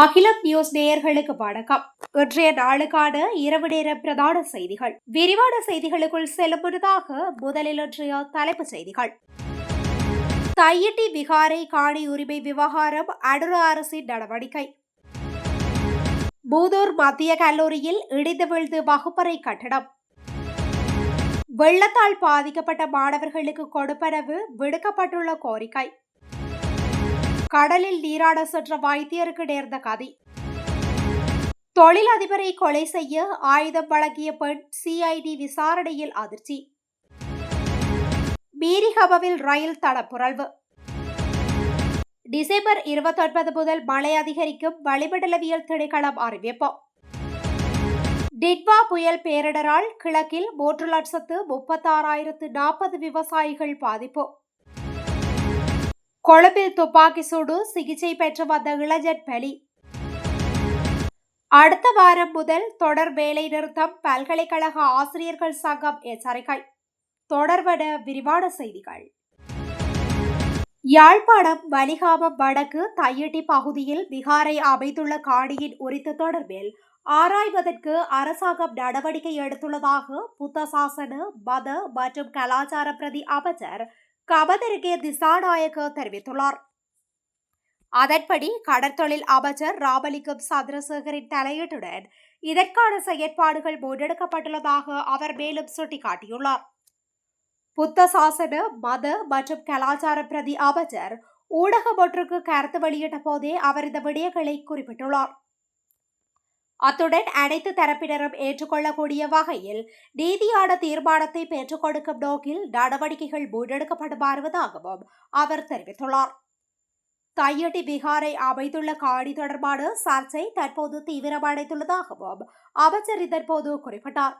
அகிலம் நியூஸ் நேயர்களுக்கு வணக்கம். இன்றைய நாளுக்கான இரவு நேர பிரதான செய்திகள். விரிவான செய்திகளுக்குள் செல்லும் முன்னதாக முதலில் இன்றைய தலைப்புச் செய்திகள். தையிட்டி விகாரை காணி உரிமை விவகாரம் அனுர அரசின் நடவடிக்கை. மூதூர் மத்திய கல்லூரியில் இடிந்து விழுந்து வகுப்பறை கட்டடம். வெள்ளத்தால் பாதிக்கப்பட்ட மாணவர்களுக்கு கொடுப்பனவு விடுக்கப்பட்டுள்ள கோரிக்கை. கடலில் நீராட சென்ற வைத்தியருக்கு நேர்ந்த கதி. தொழிலதிபரை கொலை செய்ய ஆயுதம் வழங்கிய பெண் சிஐடி விசாரணையில் அதிர்ச்சி. மீரிகபவில் ரயில் தடப்புரல்வு டிசம்பர் இருபத்தொன்பது முதல் மழை அதிகரிக்கும் வளிமண்டலவியல் திணைக்களம் அறிவிப்பு. டிட்வா புயல் பேரிடரால் கிழக்கில் மூன்று லட்சத்து முப்பத்தாறாயிரத்து நாற்பது விவசாயிகள் பாதிப்பு. கொழும்பில் துப்பாக்கி சூடு சிகிச்சை பெற்று வந்த இளைஞர் பலி. அடுத்த வாரம் முதல் தொடர் வேலை நிறுத்தம் பல்கலைக்கழக ஆசிரியர்கள் சங்கம் எச்சரிக்கை. தொடர்வன விரிவான செய்திகள். யாழ்ப்பாணம் வலிகாமம் வடக்கு தையட்டி பகுதியில் விகாரை அமைத்துள்ள காணியின் உரித்து தொடர்பில் ஆராய்வதற்கு அரசாங்கம் நடவடிக்கை எடுத்துள்ளதாக புத்த சாசன மத மற்றும் கலாச்சார பிரதி அமைச்சர் கமதருகே திசாநாயக தெரிவித்துள்ளார். அதன்படி கடற்தொழில் அமைச்சர் ராமலிங்கம் சந்திரசேகரின் தலையீட்டுடன் இதற்கான செயற்பாடுகள் முன்னெடுக்கப்பட்டுள்ளதாக அவர் மேலும் சுட்டிக்காட்டியுள்ளார். புத்த சாசன மத மற்றும் கலாச்சார பிரதி அமைச்சர் ஊடகம் ஒன்றுக்கு கருத்து வெளியிட்ட போதே அவர் இந்த விடயங்களை குறிப்பிட்டுள்ளார். அத்துடன் அனைத்து தரப்பினரும் ஏற்றுக்கொள்ளக்கூடிய வகையில் நீதியான தீர்மானத்தை பெற்றுக் கொடுக்கும் நோக்கில் நடவடிக்கைகள் முன்னெடுக்கப்பட்டு வருவதாகவும் அவர் தெரிவித்துள்ளார். தையட்டி பீகாரை அமைத்துள்ள காணி தொடர்பான சர்ச்சை தற்போது தீவிரமடைந்துள்ளதாகவும் அமைச்சர் இதன்போது குறிப்பிட்டார்.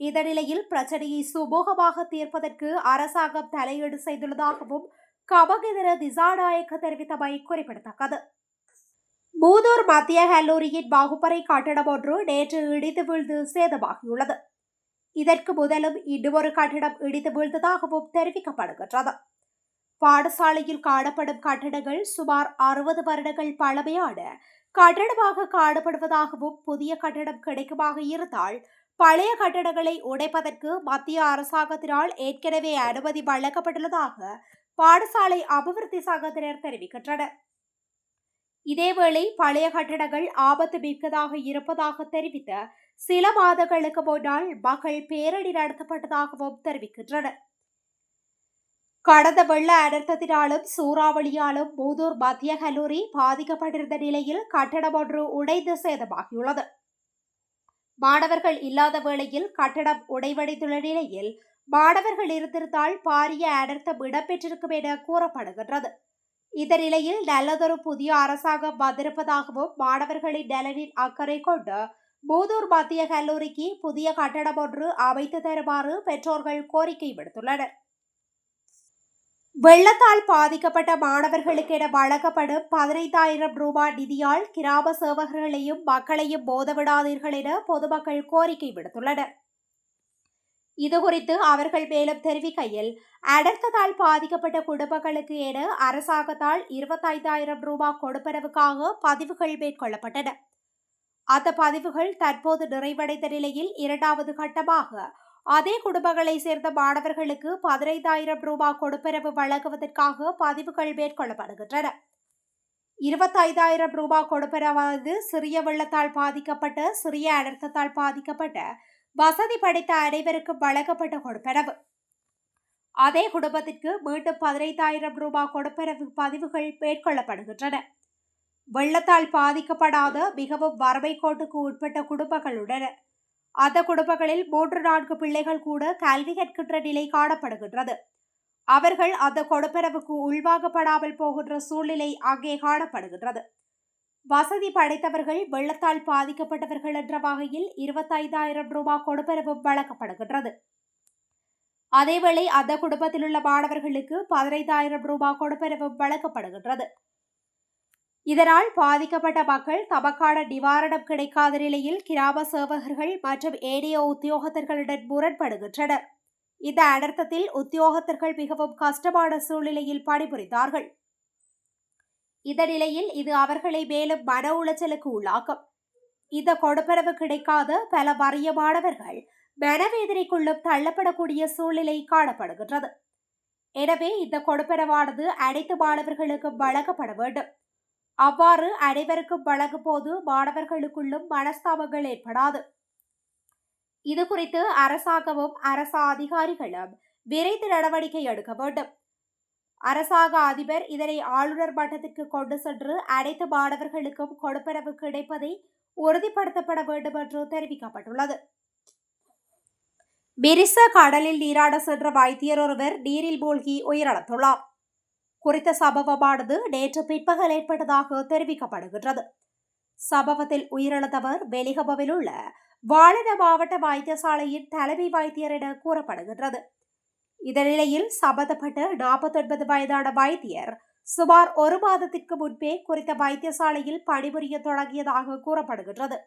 இந்த நிலையில் பிரச்சனையை சுமூகமாக தீர்ப்பதற்கு அரசாங்கம் தலையீடு செய்துள்ளதாகவும் கமகேந்திர திசாநாயக்க தெரிவித்தமை குறிப்பிடத்தக்கது. மூதூர் மத்திய கல்லூரியின் வகுப்பறை கட்டடம் ஒன்று நேற்று இடித்து வீழ்ந்து சேதமாகியுள்ளது. இதற்கு முதலும் இன்னுமொரு கட்டடம் இடித்து வீழ்ந்ததாகவும் தெரிவிக்கப்படுகின்றது. பாடசாலையில் காணப்படும் கட்டடங்கள் சுமார் அறுபது வருடங்கள் பழமையான கட்டடமாக காணப்படுவதாகவும் புதிய கட்டடம் கிடைக்குமாக இருந்தால் பழைய கட்டடங்களை உடைப்பதற்கு மத்திய அரசாங்கத்தினால் ஏற்கனவே அனுமதி வழங்கப்பட்டுள்ளதாக பாடசாலை அபிவிருத்தி சங்கத்தினர் தெரிவிக்கின்றனர். இதேவேளை பழைய கட்டடங்கள் ஆபத்து மிக்கதாக இருப்பதாக தெரிவித்த சில மாதங்களுக்கு முன்னால் மகள் பேரணி நடத்தப்பட்டதாகவும் தெரிவிக்கின்றனர். கடந்த வெள்ள அனர்த்தத்தினாலும் சூறாவளியாலும் மூதூர் மத்திய கல்லூரி பாதிக்கப்பட்டிருந்த நிலையில் கட்டடம் ஒன்று உடைந்து சேதமாகியுள்ளது. மாணவர்கள் இல்லாத வேளையில் கட்டடம் உடைவடைந்துள்ள நிலையில் மாணவர்கள் இருந்திருந்தால் பாரிய அனர்த்தம் இடம்பெற்றிருக்கும் என கூறப்படுகின்றது. இதனிலையில் நல்லதொரு புதிய அரசாங்கம் வந்திருப்பதாகவும் மாணவர்களின் நலனில் அக்கறை கொண்டு மூதூர் மத்திய கல்லூரிக்கு புதிய கட்டடம் ஒன்று அமைத்து தருமாறு பெற்றோர்கள் கோரிக்கை விடுத்துள்ளனர். வெள்ளத்தால் பாதிக்கப்பட்ட மாணவர்களுக்கென வழங்கப்படும் பதினைந்தாயிரம் ரூபாய் நிதியால் கிராம சேவகர்களையும் மக்களையும் போதவிடாதீர்கள் என பொதுமக்கள் கோரிக்கை விடுத்துள்ளனர். இதுகுறித்து அவர்கள் மேலும் தெரிவிக்கையில் அடர்த்ததால் பாதிக்கப்பட்ட குடும்பங்களுக்கு என அரசாங்கத்தால் இருபத்தைந்தாயிரம் ரூபாய் கொடுப்பனவுக்காக பதிவுகள் மேற்கொள்ளப்பட்டன. அந்த பதிவுகள் தற்போது நிறைவடைந்த நிலையில் இரண்டாவது கட்டமாக அதே குடும்பங்களை சேர்ந்த மாணவர்களுக்கு பதினைந்தாயிரம் ரூபாய் கொடுப்பனவு வழங்குவதற்காக பதிவுகள் மேற்கொள்ளப்படுகின்றன. இருபத்தைந்தாயிரம் ரூபாய் கொடுப்பனவானது சிறிய வெள்ளத்தால் பாதிக்கப்பட்ட சிறிய அனர்த்தத்தால் பாதிக்கப்பட்ட வசதி படைத்த அனைவருக்கும் வழங்கப்பட்ட கொடுப்பனவு. அதே குடும்பத்திற்கு மீண்டும் பதினைந்தாயிரம் ரூபாய் கொடுப்பனவு பதிவுகள் மேற்கொள்ளப்படுகின்றன. வெள்ளத்தால் பாதிக்கப்படாத மிகவும் வறுமை கோட்டுக்கு உட்பட்ட குடும்பங்கள் உள்ளன. அந்த குடும்பங்களில் மூன்று நான்கு பிள்ளைகள் கூட கல்வி கற்கின்ற நிலை காணப்படுகின்றது. அவர்கள் அந்த கொடுப்பனவுக்கு உள்வாங்கப்படாமல் போகின்ற சூழ்நிலை அங்கே காணப்படுகின்றது. வசதி படைத்தவர்கள் வெள்ளத்தால் பாதிக்கப்பட்டவர்கள் என்ற வகையில் இருபத்தைந்தாயிரம் ரூபாய் கொடுப்பனவும் வழங்கப்படுகின்றது. அதேவேளை அந்த குடும்பத்தில் உள்ள மாணவர்களுக்கு பதினைந்தாயிரம் ரூபாய் கொடுப்பனவும் வழங்கப்படுகின்றது. இதனால் பாதிக்கப்பட்ட மக்கள் தமக்கான நிவாரணம் கிடைக்காத நிலையில் கிராம சேவகர்கள் மற்றும் ஏனைய உத்தியோகத்தர்களுடன் முரண்படுகின்றனர். இந்த அனர்த்தத்தில் உத்தியோகத்தர்கள் மிகவும் கஷ்டமான சூழ்நிலையில் பணிபுரிந்தார்கள். இந்த நிலையில் இது அவர்களை மேலும் மன உளைச்சலுக்கு உள்ளாக்கும். இந்த கொடுப்பனவு கிடைக்காத பல வறிய மாணவர்கள் மனவேதனைக்குள்ளும் தள்ளப்படக்கூடிய சூழ்நிலை காணப்படுகின்றது. எனவே இந்த கொடுப்பனவானது அனைத்து மாணவர்களுக்கும் வழங்கப்பட வேண்டும். அவ்வாறு அனைவருக்கும் வழங்கும் போது மாணவர்களுக்குள்ளும் மனஸ்தாபங்கள் ஏற்படாது. இது குறித்து அரசாங்கமும் அரச அதிகாரிகளும் விரைந்து நடவடிக்கை எடுக்க வேண்டும். அரசாங்க அதிபர் இதனை ஆளுநர் மட்டத்திற்கு கொண்டு சென்று அனைத்து மாணவர்களுக்கும் கொடுப்பனவு கிடைப்பதை உறுதிப்படுத்தப்பட வேண்டும் என்று தெரிவிக்கப்பட்டுள்ளது. பிரிச கடலில் நீராட சென்ற வைத்தியர் ஒருவர் நீரில் மூழ்கி உயிரிழந்துள்ளார். குறித்த சம்பவமானது நேற்று பிற்பகல் ஏற்பட்டதாக தெரிவிக்கப்படுகின்றது. சம்பவத்தில் உயிரிழந்தவர் வெளிகபவில் உள்ள வாழன மாவட்ட வைத்தியசாலையின் தலைமை வைத்தியர் என கூறப்படுகின்றது. இதனிலையில் நிலையில் சம்பந்தப்பட்ட நாற்பத்தொன்பது வயதான வைத்தியர் சுமார் ஒரு மாதத்திற்கு முன்பே குறித்த வைத்தியசாலையில் பணிபுரிய தொடங்கியதாக கூறப்படுகின்றது.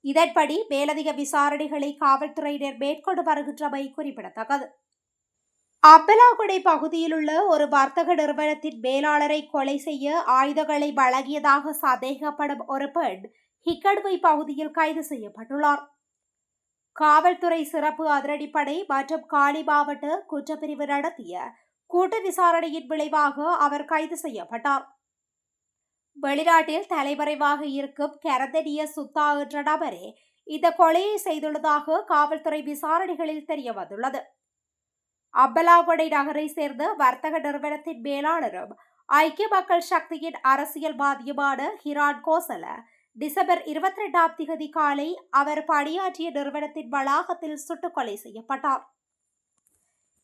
இதன்படி மேலதிக விசாரணைகளை காவல்துறையினர் மேற்கொண்டு வருகின்றமை குறிப்பிடத்தக்கது. அப்பலாகுடை பகுதியில் உள்ள ஒரு வர்த்தக நிறுவனத்தின் மேலாளரை கொலை செய்ய ஆயுதங்களை வழங்கியதாக சந்தேகப்படும் ஒரு பெண் ஹிக்கடுவை பகுதியில் கைது செய்யப்பட்டுள்ளார். காவல்துறை சிறப்பு அதிரடிப்படை மற்றும் காலி மாவட்ட குற்றப்பிரிவு நடத்திய கூட்டு விசாரணையின் விளைவாக அவர் கைது செய்யப்பட்டார். வெளிநாட்டில் தலைமறைவாக இருக்கும் கரந்தனிய சுத்தா என்ற நபரே இந்த கொலையை செய்துள்ளதாக காவல்துறை விசாரணைகளில் தெரிய வந்துள்ளது அம்பலாகொடை நகரை சேர்ந்த வர்த்தக நிறுவனத்தின் மேலாளரும் ஐக்கிய மக்கள் சக்தியின் அரசியல்வாதியுமான ஹிரான் கோசல டிசம்பர் இருபத்தி ரெண்டாம் திகதி காலை அவர் பணியாற்றிய நிறுவனத்தின் வளாகத்தில் சுட்டுக்கொலை செய்யப்பட்டார்.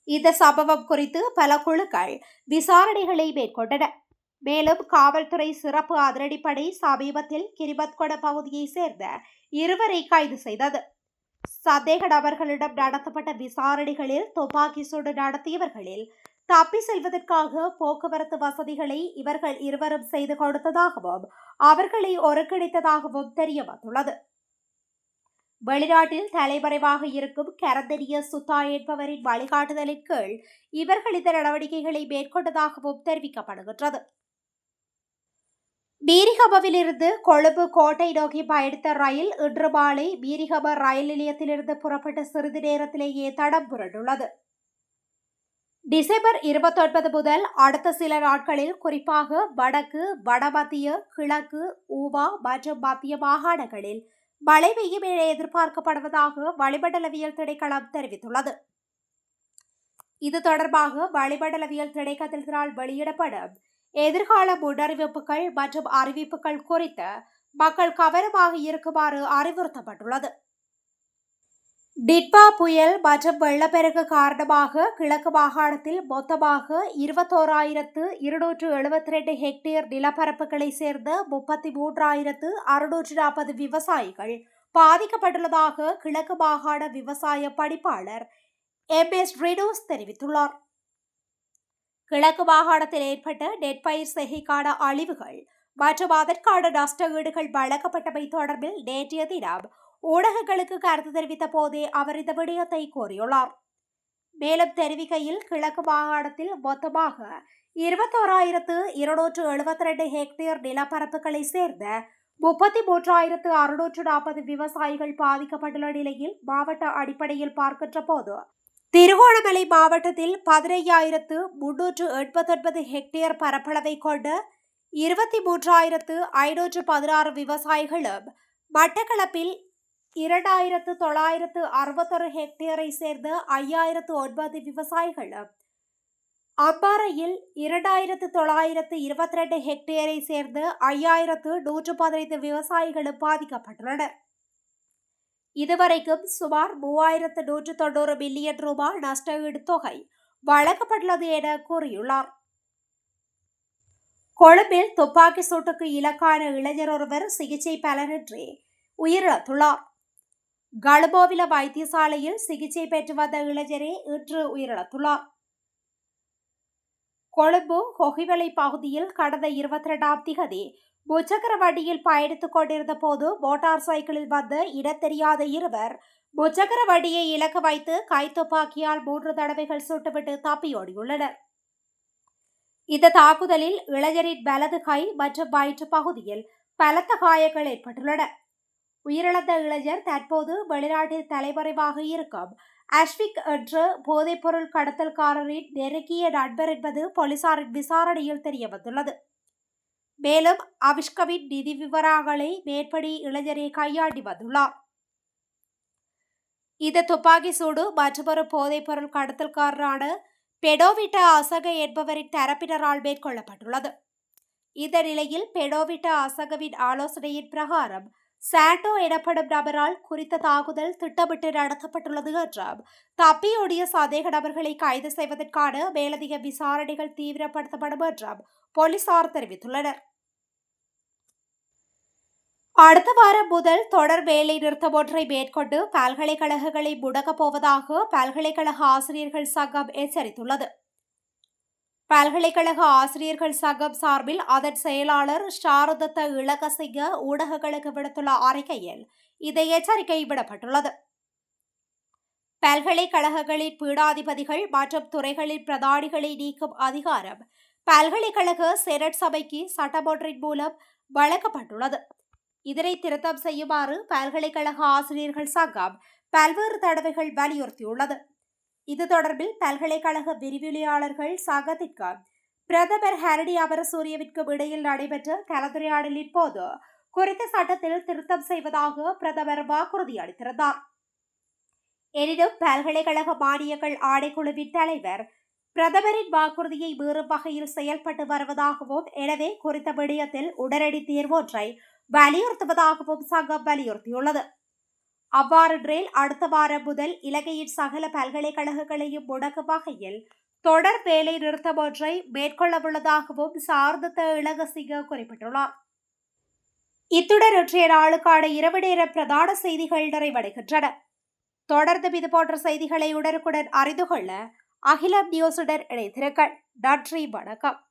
இந்த சம்பவம் குறித்து பல குழுக்கள் விசாரணைகளை மேற்கொண்டன. மேலும் காவல்துறை சிறப்பு அதிரடிப்படை சமீபத்தில் கிரிபத்கொட பகுதியை சேர்ந்த இருவரை கைது செய்தது. சந்தேக நபர்களிடம் நடத்தப்பட்ட விசாரணைகளில் துப்பாக்கி சூடு நடத்தியவர்களில் தப்பி செல்வதற்காக போக்குவரத்து வசதிகளை இவர்கள் இருவரும் செய்து கொடுத்ததாகவும் அவர்களை ஒருங்கிணைத்ததாகவும் தெரிய வந்துள்ளது வெளிநாட்டில் தலைமறைவாக இருக்கும் கரந்தனிய சுத்தா என்பவரின் வழிகாட்டுதலின் கீழ் இவர்கள் இந்த நடவடிக்கைகளை மேற்கொண்டதாகவும் தெரிவிக்கப்படுகின்றது. மீரிகபவிலிருந்து கொழும்பு கோட்டை நோக்கி பயணித்த ரயில் இன்று மாலை மீரிகப ரயில் நிலையத்திலிருந்து புறப்பட்ட சிறிது நேரத்திலேயே தடம் புரண்டுள்ளது. டிசம்பர் இருபத்தொன்பது முதல் அடுத்த சில நாட்களில் குறிப்பாக வடக்கு வடமத்திய கிழக்கு ஊவா மற்றும் மத்திய மாகாணங்களில் மழை பெய்யும் என எதிர்பார்க்கப்படுவதாக வளிமண்டலவியல் திணைக்களம் தெரிவித்துள்ளது. இது தொடர்பாக வளிமண்டலவியல் திணைக்கத்தினால் வெளியிடப்படும் எதிர்கால முன்னறிவிப்புகள் மற்றும் அறிவிப்புகள் குறித்து மக்கள் கவனமாக இருக்குமாறு அறிவுறுத்தப்பட்டுள்ளது. டிட்பா புயல் மற்றும் வெள்ளப்பெருக்கு காரணமாக கிழக்கு மாகாணத்தில் மொத்தமாக இருபத்தோராயிரத்து இருநூற்று எழுபத்தி ரெண்டு ஹெக்டேர் நிலப்பரப்புகளை சேர்ந்த முப்பத்தி மூன்றாயிரத்து அறுநூற்று நாற்பது விவசாயிகள் பாதிக்கப்பட்டுள்ளதாக கிழக்கு மாகாண விவசாய படிப்பாளர் எம் எஸ் ரினோஸ் தெரிவித்துள்ளார். கிழக்கு மாகாணத்தில் ஏற்பட்ட நெற்பயிர் செய்கைக்கான அழிவுகள் மற்றும் அதற்கான நஷ்ட ஈடுகள் வழங்கப்பட்டமை தொடர்பில் நேற்றைய தினம் ஊடகங்களுக்கு கருத்து தெரிவித்த போதே அவர் இந்த விடயத்தை கோரியுள்ளார் மேலும் தெரிவிக்கையில் கிழக்கு மாகாணத்தில் மொத்தமாக இருபத்தோராயிரத்து இருநூற்று எழுபத்தி ரெண்டு ஹெக்டேர் நிலப்பரப்புகளை சேர்ந்த முப்பத்தி மூன்றாயிரத்து அறுநூற்று நாற்பது விவசாயிகள் பாதிக்கப்பட்டுள்ள நிலையில் மாவட்ட அடிப்படையில் பார்க்கின்ற போது திருகோணமலை மாவட்டத்தில் பதினையாயிரத்து முன்னூற்று எண்பத்தொன்பது ஹெக்டேர் பரப்பளவை கொண்ட இருபத்தி மூன்றாயிரத்து ஐநூற்று பதினாறு விவசாயிகளும் மட்டக்களப்பில் இரண்டாயிரத்து தொள்ளாயிரத்து அறுபத்தொரு ஹெக்டேரை சேர்ந்த ஐயாயிரத்து ஒன்பது விவசாயிகளும் அம்பாறையில் இரண்டாயிரத்து தொள்ளாயிரத்து இருபத்தி ரெண்டு ஹெக்டேரை சேர்ந்த ஐயாயிரத்து நூற்று பதினைந்து விவசாயிகளும் பாதிக்கப்பட்டுள்ளனர். இதுவரைக்கும் சுமார் மூவாயிரத்து நூற்று தொண்ணூறு மில்லியன் ரூபாய் நஷ்டஈடு தொகை வழங்கப்பட்டுள்ளது என கூறியுள்ளார். கொழும்பில் துப்பாக்கி சூட்டுக்கு இலக்கான இளைஞர் ஒருவர் சிகிச்சை பலனின்றி உயிரிழந்துள்ளார். கழுபோவில வைத்தியசாலையில் சிகிச்சை பெற்று வந்த இளைஞரே இன்று உயிரிழந்துள்ளார் கொழும்பு கொகிவலை பகுதியில் கடந்த இருபத்தி ரெண்டாம் திகதி முச்சக்கர வண்டியில் பயணித்துக் கொண்டிருந்த போது மோட்டார் சைக்கிளில் வந்த இடத்தெரியாத இருவர் முச்சக்கர வண்டியை இலக்கு வைத்து கைத்துப்பாக்கியால் மூன்று தடவைகள் சுட்டுவிட்டு தப்பியோடியுள்ளனர் இந்த தாக்குதலில் இளைஞரின் வலது கை மற்றும் வயிற்று பகுதியில் பலத்த காயங்கள் ஏற்பட்டுள்ளன உயிரிழந்த இளைஞர் தற்போது வெளிநாட்டில் தலைமறைவாக இருக்கும். அஷ்விக் என்ற போதைப்பொருள் கடத்தல்காரரின் நெருங்கிய நண்பர் என்பது போலீசாரின் விசாரணையில் தெரியவந்துள்ளது. மேலும் அவிஷ்கவின் நிதி விவரங்களை மேற்படி இளைஞரை கையாண்டி வந்துள்ளார். இந்த துப்பாக்கி சூடு மற்றொரு போதைப்பொருள் கடத்தல்காரரான பெடோவிட்ட அசக என்பவரின் தரப்பினரால் மேற்கொள்ளப்பட்டுள்ளது. இந்த நிலையில் பெடோவிட்ட அசகவின் ஆலோசனையின் பிரகாரம் சாண்டோ எனப்படும் நபரால் குறித்த தாக்குதல் திட்டமிட்டு நடத்தப்பட்டுள்ளது என்றும் தப்பியோடிய சந்தேக நபர்களை கைது செய்வதற்கான மேலதிக விசாரணைகள் தீவிரப்படுத்தப்படும் என்றும் போலீசார் தெரிவித்துள்ளனர். அடுத்த வாரம் முதல் தொடர் வேலை நிறுத்தம் ஒன்றை மேற்கொண்டு பல்கலைக்கழகங்களை முடக்கப் போவதாக பல்கலைக்கழக ஆசிரியர்கள் சங்கம் எச்சரித்துள்ளது. பல்கலைக்கழக ஆசிரியர்கள் சங்கம் சார்பில் அதன் செயலாளர் ஷாரதத்த இளகசிங்க ஊடகங்களுக்கு விடுத்துள்ள அறிக்கையில் இந்த எச்சரிக்கை விடப்பட்டுள்ளது. பல்கலைக்கழகங்களின் பீடாதிபதிகள் மற்றும் துறைகளின் பிரதானிகளை நீக்கும் அதிகாரம் பல்கலைக்கழக செனட் சபைக்கு சட்டமன்றின் மூலம் வழங்கப்பட்டுள்ளது. இதனை திருத்தம் செய்யுமாறு பல்கலைக்கழக ஆசிரியர்கள் சங்கம் பல்வேறு தடவைகள் வலியுறுத்தியுள்ளது. இது தொடர்பில் பல்கலைக்கழக விரிவுரையாளர்கள் சங்கத்திற்கு பிரதமர் ஹரடி அமரசூரியவிற்கும் இடையில் நடைபெற்ற கலந்துரையாடலின் போது குறித்த சட்டத்தில் திருத்தம் செய்வதாக பிரதமர் வாக்குறுதி அளித்திருந்தார். எனினும் பல்கலைக்கழக மானியங்கள் ஆணைக்குழுவின் தலைவர் பிரதமரின் வாக்குறுதியை மீறும் வகையில் செயல்பட்டு வருவதாகவும் எனவே குறித்த விடயத்தில் உடனடி தீர்வொன்றை வலியுறுத்துவதாகவும் சங்கம் வலியுறுத்தியுள்ளது. அவ்வாறென்றில் அடுத்த வாரம் முதல் இலங்கையின் சகல பல்கலைக்கழகங்களையும் முடக்கும் வகையில் தொடர் வேலை நிறுத்தம் ஒன்றை மேற்கொள்ளவுள்ளதாகவும் சார்ந்த இளகசிங்க குறிப்பிட்டுள்ளார். இத்துடன் இன்றைய நாளுக்கான இரவு நேர பிரதான செய்திகள் நிறைவடைகின்றன. தொடர்ந்து இதுபோன்ற செய்திகளை உடனுக்குடன் அறிந்து கொள்ள அகிலம் நியூஸுடன் இணைந்திருங்கள். நன்றி வணக்கம்.